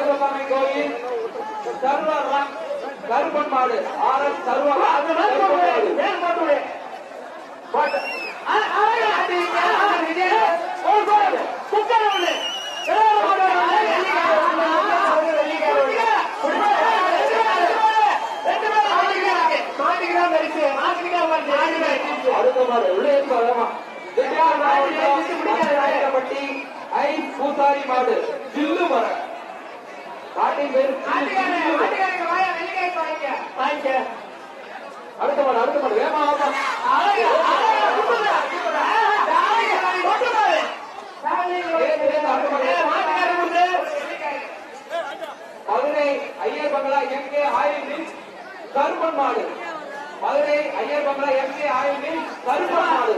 கருப்பசாமி கோயில் சர்வரம் கருப்பன் மாடு R S அடுத்த மாதிரி உள்ளே வரமா பூசாரி மாடு ஜில்லு மரம் காட்டின் பேர். அடுத்த மாடு அடுத்த மாடு கொடுத்து. Madurai Iyer bungalow M K oil mill Karuppan மாடு Madurai Iyer bungalow M K oil mill Karuppan மாடு